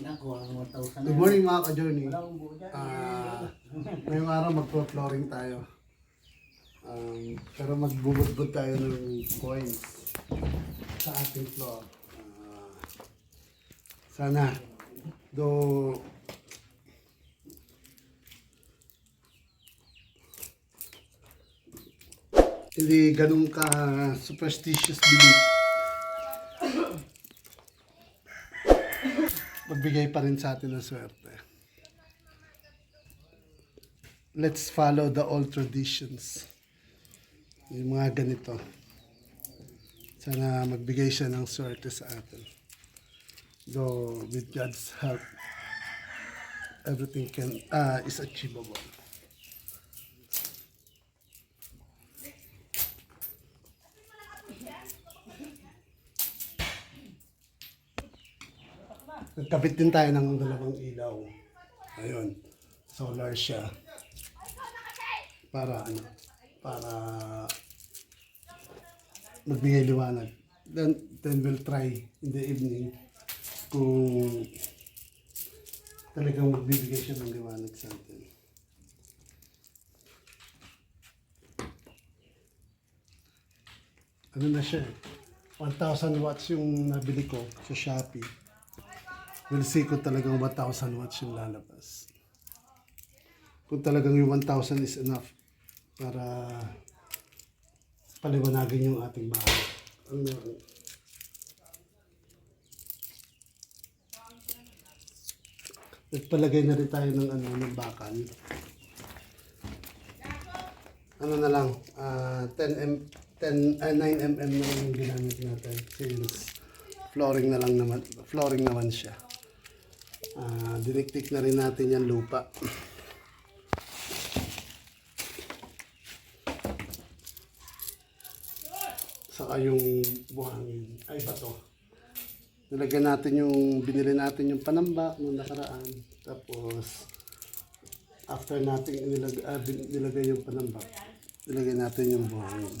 Naku, ang 1,000 Good morning mga ka-journey. Buo dyan. Ah, ngayong araw magpo-flooring tayo. Um, pero magbubudbud tayo ng coins sa ating floor. Ah, sana. Do hindi ganun ka superstitious belief. Magbigay pa rin sa atin ng swerte. Let's follow the old traditions. Yung mga ganito. Sana magbigay siya ng swerte sa atin. Though with God's help, everything can uh, is achievable. Nagkabit din tayo ng dalawang ilaw. Ayun. Solar siya. Para ano? Para magbigay liwanag. Then, then we'll try in the evening kung talagang magbibigay siya ng liwanag sa atin. Ano na siya eh. 1,000 watts yung nabili ko sa Shopee. We'll see kung talagang 1,000 watts yung lalabas. Kung talagang yung 1,000 is enough para paliwanagin yung ating bahay. Ano, Nagpalagay na rin tayo ng ano ng bakal. Ano na lang, ah 10 m 10 ah, 9 mm na lang yung ginamit natin since flooring na lang naman flooring naman siya. Ah, diniktik na rin natin yung lupa. Saka yung buhangin. Ay, bato. Nilagyan natin yung, binili natin yung panamba nung nakaraan. Tapos, after natin nilag, ah, bin- nilagay yung panamba, nilagay natin yung buhangin.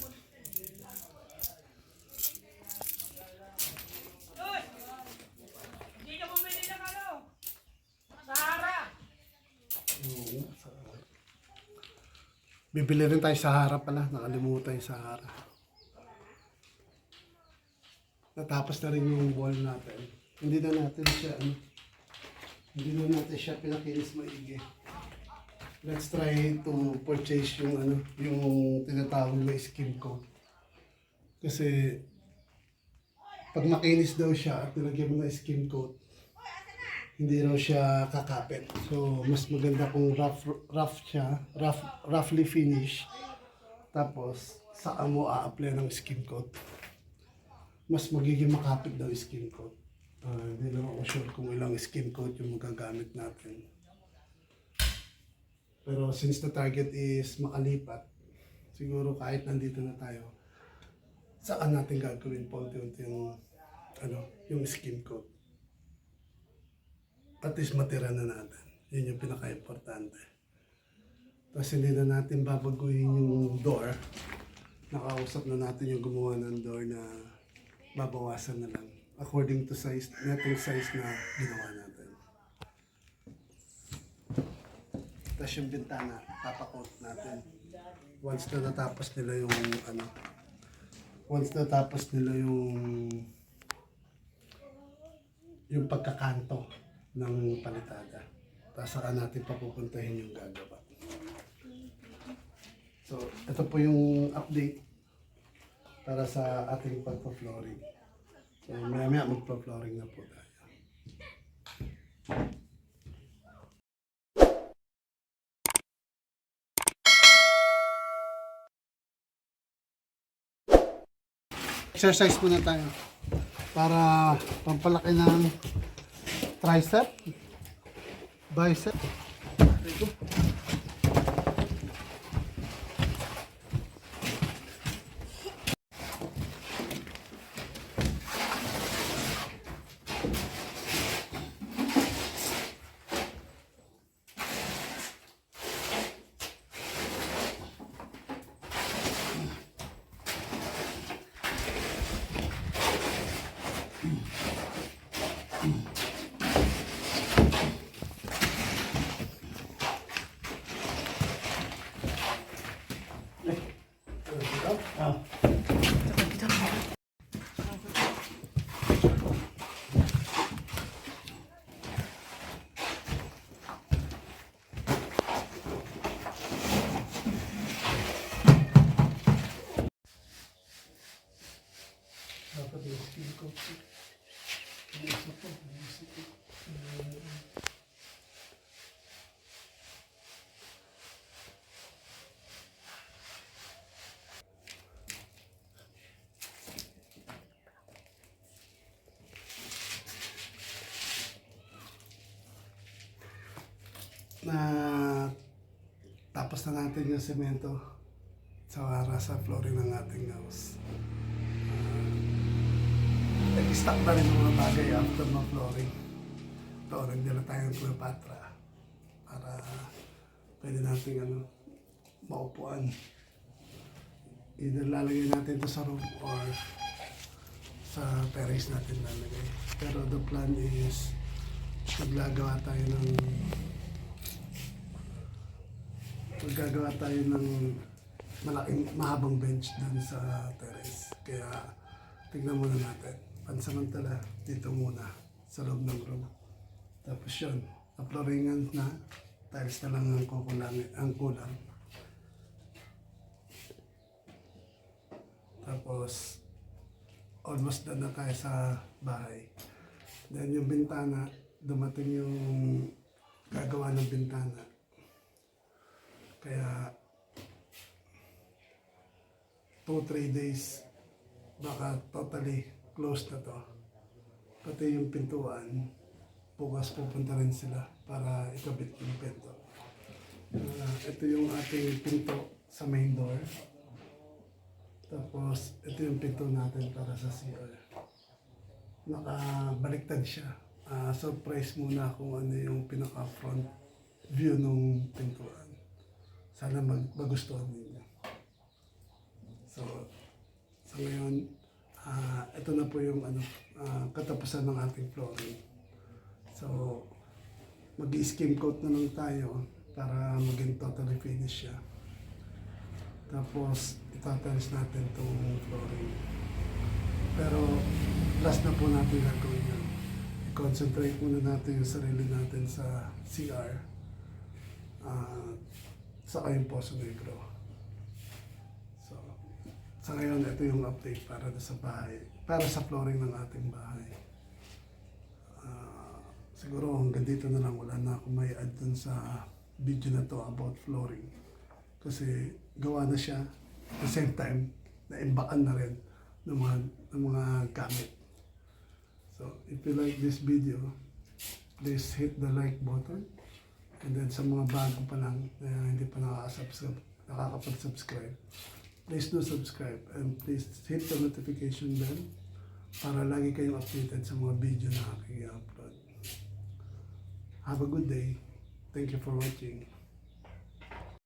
Hindi ka bumili ng ano? Sahara. Bibili rin tayo sa Sahara pala. Nakalimutan yung Sahara. Natapos na rin yung wall natin. Hindi na natin siya, ano, hindi na natin siya pinakinis maigi. Let's try to purchase yung ano, yung tinatawag na skin coat. Kasi pag makinis daw siya at nilagyan mo ng skin coat, hindi raw siya kakapit. So, mas maganda kung rough, rough siya, rough, roughly finish. Tapos, saan mo a-apply ng skin coat. Mas magiging makapit daw skin coat. Ah, hindi lang ako sure kung ilang skin coat yung magagamit natin. Pero since the target is makalipat, siguro kahit nandito na tayo, saan natin gagawin po unti-unti yung, ano, yung skin coat at least matira na natin. Yun yung pinaka-importante. Tapos hindi na natin babaguhin yung door. Nakausap na natin yung gumawa ng door na babawasan na lang. According to size, netong size na ginawa natin. Tapos yung bintana, papakot natin. Once na natapos nila yung ano, once natapos nila yung yung pagkakanto ng palitada. Tapos saka natin papupuntahin yung gagawa. So, ito po yung update para sa ating pagpa-flooring. So, maya maya magpa-flooring na po tayo. Exercise muna tayo para pampalaki ng tricep bicep na tapos na natin yung semento sa para sa flooring ng ating house. Uh, Nag-stock na rin yung mga bagay after ng flooring. Ito, nagdala tayo ng Cleopatra para pwede natin ano, maupuan. Either lalagay natin ito sa room or sa terrace natin lalagay. Pero the plan is maglagawa tayo ng maggagawa tayo ng malaking mahabang bench dun sa terrace. Kaya tignan muna natin. Pansamantala, dito muna sa loob ng room. Tapos yun, na-flooringan na, tiles na lang ang kukulang, ang kulang. Tapos, almost done na tayo sa bahay. Then yung bintana, dumating yung gagawa ng bintana. Kaya 2-3 days baka totally closed na to. Pati yung pintuan, bukas pupunta rin sila para ikabit yung pinto. Ah, ito yung ating pinto sa main door. Tapos, ito yung pinto natin para sa CR. Nakabaliktad siya. Ah, surprise muna kung ano yung pinaka-front view ng pintuan. Sana mag magustuhan ninyo. So, sa ngayon, ah, ito na po yung ano, ah, katapusan ng ating flooring. So, mag-skim coat na lang tayo para maging totally finish siya. Tapos, itatalis natin itong flooring. Pero, last na po natin gagawin yun. I-concentrate muna natin yung sarili natin sa CR. Ah, sa kayong Poso Negro. Sa ngayon, ito yung update para sa bahay, para sa flooring ng ating bahay. Ah, siguro hanggang dito na lang, wala na akong may add dun sa video na to about flooring. Kasi gawa na siya, at the same time, naimbakan na rin ng mga, ng mga gamit. So, if you like this video, please hit the like button. And then sa mga bago pa lang na hindi pa nakaka-subscribe, nakakapag-subscribe, please do subscribe and please hit the notification bell para lagi kayong updated sa mga video na aking i-upload. Have a good day. Thank you for watching.